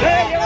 Hey,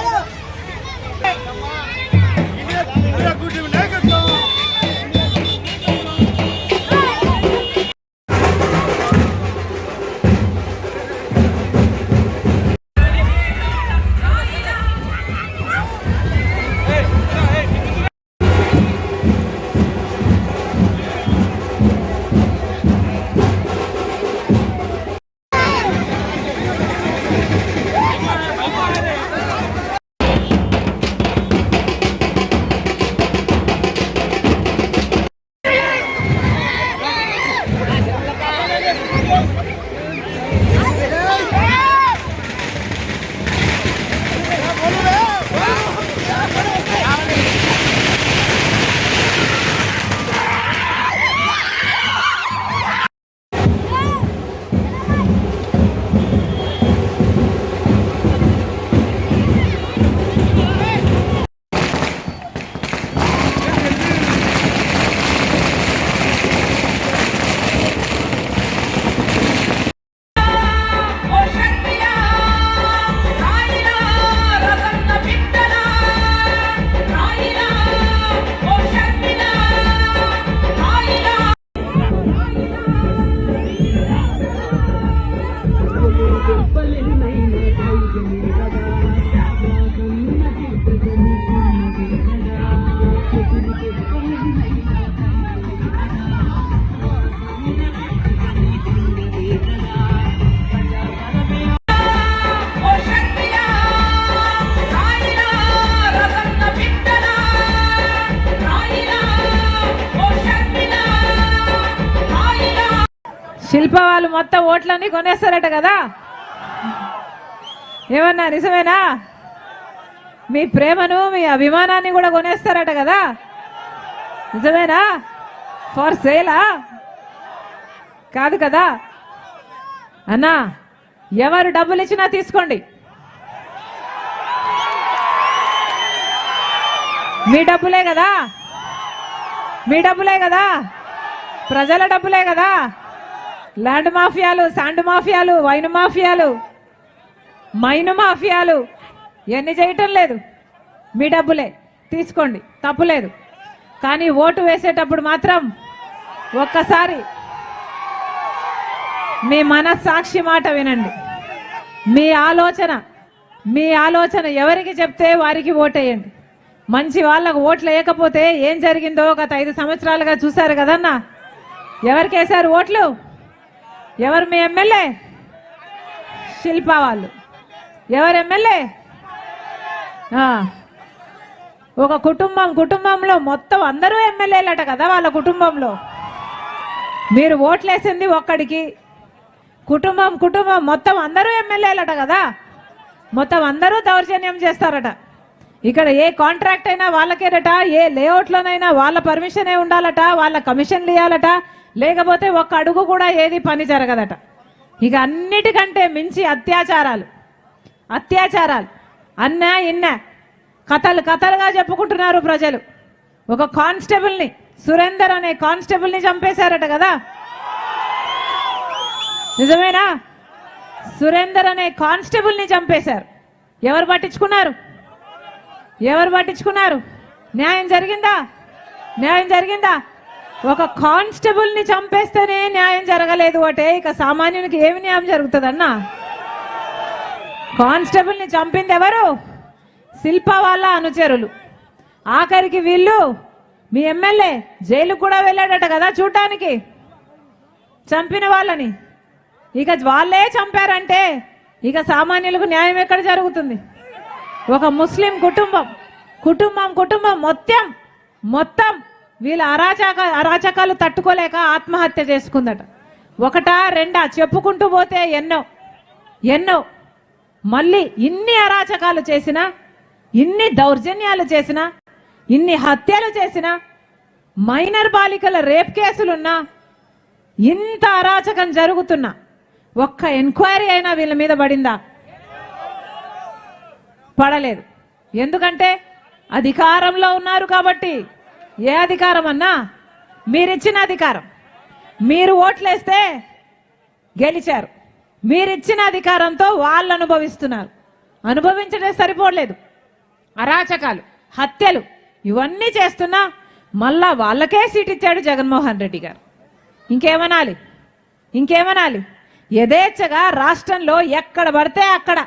శిల్ప వాళ్ళు మొత్తం ఓట్లన్నీ కొనేస్తారట కదా? ఏమన్నా నిజమేనా? మీ ప్రేమను మీ అభిమానాన్ని కూడా కొనేస్తారట కదా? నిజమేనా? ఫర్ సేలా? కాదు కదా? అన్నా ఎవరు డబ్బులు ఇచ్చినా తీసుకోండి. మీ డబ్బులే కదా? మీ డబ్బులే కదా? ప్రజల డబ్బులే కదా? ల్యాండ్ మాఫియాలు శాండ్ మాఫియాలు వైన్ మాఫియాలు మైన్ మాఫియాలు. ఎన్ని చేయటం లేదు. మీ డబ్బులే. తీసుకోండి. తప్పులేదు కానీ ఓటు వేసేటప్పుడు మాత్రం ఒక్కసారి మీ మనస్సాక్షి మాట వినండి. మీ ఆలోచన మీ ఆలోచన ఎవరికి చెప్తే వారికి ఓటేయండి. మంచి వాళ్ళకు ఓట్లు వేయకపోతే ఏం జరిగిందో గత ఐదు సంవత్సరాలుగా చూశారు కదన్నా? ఎవరికి వేశారు ఓట్లు? ఎవరు మీ ఎమ్మెల్యే? శిల్ప వాళ్ళు ఎవరు ఎమ్మెల్యే? ఒక కుటుంబం కుటుంబంలో మొత్తం అందరూ ఎమ్మెల్యేలట కదా వాళ్ళ కుటుంబంలో. మీరు ఓట్లేసింది ఒక్కడికి. కుటుంబం కుటుంబం మొత్తం అందరూ ఎమ్మెల్యేలట కదా. మొత్తం అందరూ దౌర్జన్యం చేస్తారట. ఇక్కడ ఏ కాంట్రాక్ట్ అయినా వాళ్ళకేనట ఏ లేఅవుట్లోనైనా వాళ్ళ పర్మిషనే ఉండాలట వాళ్ళ కమిషన్లు ఇవ్వాలట లేకపోతే ఒక్క అడుగు కూడా ఏది పని జరగదట. ఇక అన్నిటికంటే మించి అత్యాచారాలు. అత్యాచారాలు. అన్నా ఇన్నా. కథలు కథలుగా చెప్పుకుంటున్నారు ప్రజలు. ఒక కానిస్టేబుల్ని సురేందర్ అనే కానిస్టేబుల్ని చంపేశారట కదా. నిజమేనా? సురేందర్ అనే కానిస్టేబుల్ని చంపేశారు. ఎవరు పట్టించుకున్నారు? ఎవరు పట్టించుకున్నారు? న్యాయం జరిగిందా? న్యాయం జరిగిందా? ఒక కానిస్టేబుల్ని చంపేస్తేనే న్యాయం జరగలేదు అంటే ఇక సామాన్యునికి ఏమి న్యాయం జరుగుతుందన్నా? కానిస్టేబుల్ని చంపింది ఎవరు శిల్ప వాళ్ళ అనుచరులు. ఆఖరికి వీళ్ళు మీ ఎమ్మెల్యే జైలుకు కూడా వెళ్ళాడట కదా చూడటానికి చంపిన వాళ్ళని. ఇక వాళ్ళే చంపారంటే ఇక సామాన్యులకు న్యాయం ఎక్కడ జరుగుతుంది? ఒక ముస్లిం కుటుంబం. కుటుంబం కుటుంబం మొత్తం మొత్తం వీళ్ళ అరాచక అరాచకాలు తట్టుకోలేక ఆత్మహత్య చేసుకుందట. ఒకటా రెండా చెప్పుకుంటూ పోతే ఎన్నో ఎన్నో. మళ్ళీ ఇన్ని అరాచకాలు చేసినా ఇన్ని దౌర్జన్యాలు చేసినా ఇన్ని హత్యలు చేసినా మైనర్ బాలికల రేప్ కేసులున్నా ఇంత అరాచకం జరుగుతున్నా ఒక్క ఎంక్వైరీ అయినా వీళ్ళ మీద పడిందా? పడలేదు. ఎందుకంటే అధికారంలో ఉన్నారు కాబట్టి ఏ అధికారం అన్నా మీరిచ్చిన అధికారం. మీరు ఓట్లేస్తే గెలిచారు. మీరిచ్చిన అధికారంతో వాళ్ళు అనుభవిస్తున్నారు అనుభవించడం సరిపోలేదు అరాచకాలు హత్యలు ఇవన్నీ చేస్తున్నా మళ్ళా వాళ్ళకే సీట్ ఇచ్చాడు జగన్మోహన్ రెడ్డి గారు. ఇంకేమనాలి? ఇంకేమనాలి? యథేచ్ఛగా రాష్ట్రంలో ఎక్కడ పడితే అక్కడ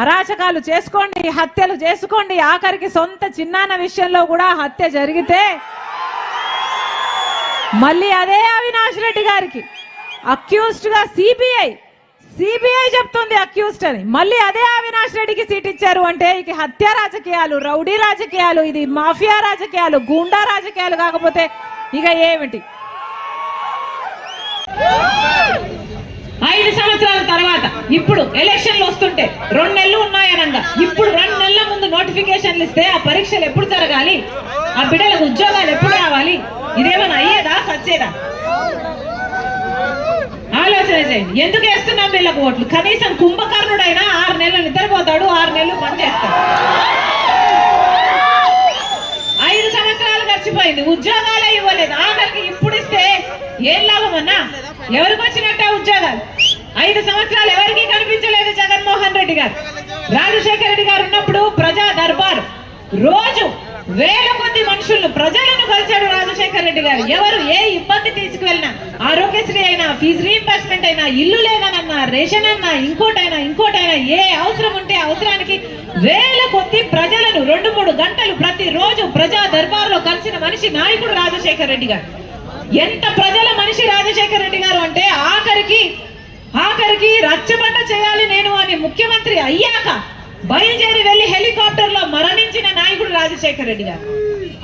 అరాచకాలు చేసుకోండి హత్యలు చేసుకోండి. ఆఖరికి సొంత చిన్నాన్న విషయంలో కూడా హత్య జరిగితే మళ్ళీ అదే అవినాష్ రెడ్డి గారికి. అక్యూస్డ్గా సిబిఐ సిబిఐ చెప్తుంది అక్యూస్డ్ అని. మళ్ళీ అదే అవినాష్ రెడ్డికి సీట్ ఇచ్చారు అంటే ఇక హత్య రాజకీయాలు రౌడీ రాజకీయాలు ఇది మాఫియా రాజకీయాలు గూండా రాజకీయాలు కాకపోతే ఇక ఏమిటి? సంవత్సరాల ఇప్పుడు ఎలక్షన్లు వస్తుంటే రెండు నెలలు ఉన్నాయనంగా ఇప్పుడు రెండు నెలల ముందు నోటిఫికేషన్లు ఇస్తే ఆ పరీక్షలు ఎప్పుడు జరగాలి? ఆ బిడ్డలకు ఉద్యోగాలు ఎప్పుడు రావాలి? ఇదేమైనా అయ్యేదా సచ్చేదా? ఆలోచన చేయండి. ఎందుకు వేస్తున్నాం వీళ్ళకు ఓట్లు? కనీసం కుంభకర్ణుడైనా ఆరు నెలలు నిద్రపోతాడు ఆరు నెలలు పనిచేస్తాడు ఐదు సంవత్సరాలు గడిచిపోయింది. ఉద్యోగాలే ఇవ్వలేదు. ఆఖరికి ఇప్పుడు ఇస్తే ఏం లాభం అన్నా ఎవరికి వచ్చినట్టే ఉద్యోగాలు? ఐదు సంవత్సరాలు ఎవరికి కనిపించలేదు జగన్మోహన్ రెడ్డి గారు. రాజశేఖర రెడ్డి గారు ఉన్నప్పుడు ప్రజా దర్బార్. రోజు వేల కొద్ది మనుషులను ప్రజలను కలిశాడు రాజశేఖర రెడ్డి గారు. ఎవరు ఏ ఇబ్బంది తీసుకువెళ్ళినా ఆరోగ్యశ్రీ అయినా ఫీజు రీఇంబర్స్మెంట్ అయినా ఇల్లు లేదనన్నా రేషన్ అన్నా ఇంకోటైనా ఇంకోటైనా ఏ అవసరం ఉంటే అవసరానికి వేల కొద్ది ప్రజలను రెండు మూడు గంటలు ప్రతి రోజు ప్రజా దర్బార్లో కలిసిన మనిషి నాయకుడు రాజశేఖర రెడ్డి గారు. ఎంత ప్రజల మనిషి రాజశేఖర రెడ్డి గారు అంటే ఆఖరికి ఆఖరికి రచ్చబండ చేయాలి నేను అని ముఖ్యమంత్రి అయ్యాక బయలుదేరి వెళ్ళి హెలికాప్టర్లో మరణించిన నాయకుడు రాజశేఖర రెడ్డి గారు.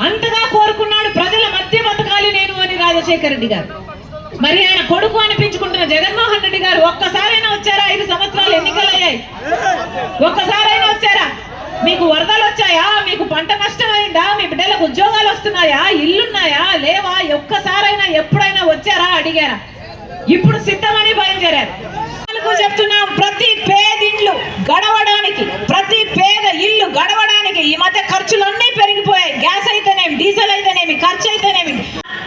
అంతగా కోరుకున్నాడు ప్రజల మధ్య బతకాలి నేను అని రాజశేఖర రెడ్డి గారు. మరి ఆయన కొడుకు అనిపించుకుంటున్న జగన్మోహన్ రెడ్డి గారు ఒక్కసారైనా వచ్చారా? ఐదు సంవత్సరాలు ఎన్నికలయ్యాయి. ఒక్కసారైనా వచ్చారా? మీకు వరదలు వచ్చాయా? మీకు పంట నష్టం అయిందా మీ బిడ్డలకు ఉద్యోగాలు వస్తున్నాయా? ఇల్లున్నాయా? లేవా? ఒక్కసారైనా ఎప్పుడైనా వచ్చారా? అడిగారా? ఇప్పుడు సిద్ధమని బయలుదేరారు. చెప్తున్నాం ప్రతి పేదిండ్లు గడవడానికి ప్రతి పేద ఇల్లు గడవడానికి ఈ మధ్య ఖర్చులన్నీ పెరిగిపోయాయి. గ్యాస్ అయితేనేమి డీజిల్ అయితేనేమి ఖర్చు అయితేనేమి.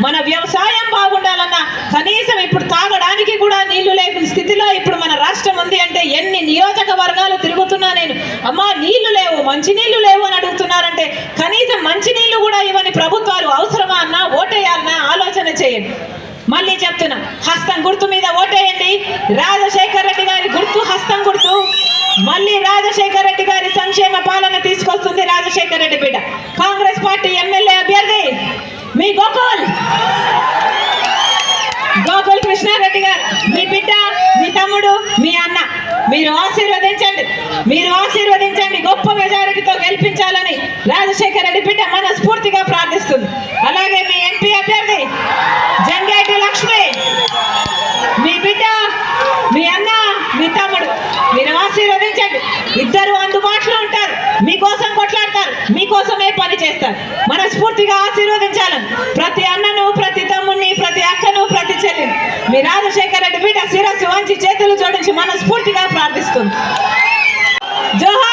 మన వ్యవసాయం బాగుండాలన్నా కనీసం ఇప్పుడు తాగడానికి కూడా నీళ్ళు లేని స్థితిలో ఇప్పుడు మన రాష్ట్రం ఉంది అంటే ఎన్ని నియోజకవర్గాలు తిరుగుతున్నా నేను అమ్మా నీళ్ళు లేవు మంచినీళ్ళు లేవు అని అడుగుతున్నారంటే కనీసం మంచినీళ్ళు కూడా ఇవన్నీ ప్రభుత్వాలు అవసరమా అన్నా ఓటేయాలన్నా ఆలోచన చేయండి మళ్ళీ చెప్తున్నా హస్తం గుర్తు మీద ఓటేయండి. రాజశేఖర్ రెడ్డి గారి గుర్తు హస్తం గుర్తు. మళ్ళీ రాజశేఖర్ రెడ్డి గారి సంక్షేమ పాలన తీసుకొస్తుంది రాజశేఖర్ రెడ్డి బిడ్డ. కాంగ్రెస్ పార్టీ ఎమ్మెల్యే అభ్యర్థి మీ గోకుల్. గోకుల్ కృష్ణారెడ్డి గారు మీ బిడ్డ మీ తమ్ముడు మీ అన్న. మీరు ఆశీర్వదించండి. మీరు ఆశీర్వదించండి. గొప్ప మెజారిటీతో గెలిపించాలని రాజశేఖర్ రెడ్డి బిడ్డ మనస్ఫూర్తిగా ప్రార్థిస్తుంది. చేస్తారు మనస్ఫూర్తిగా ఆశీర్వదించాలి ప్రతి అన్నను ప్రతి తమ్ముని ప్రతి అక్కను ప్రతి చెల్లి మీ రాజశేఖర రెడ్డి బిడ్డ శిరస్సు వంచి చేతులు జోడించి మనస్ఫూర్తిగా ప్రార్థిస్తుంది. జోహార్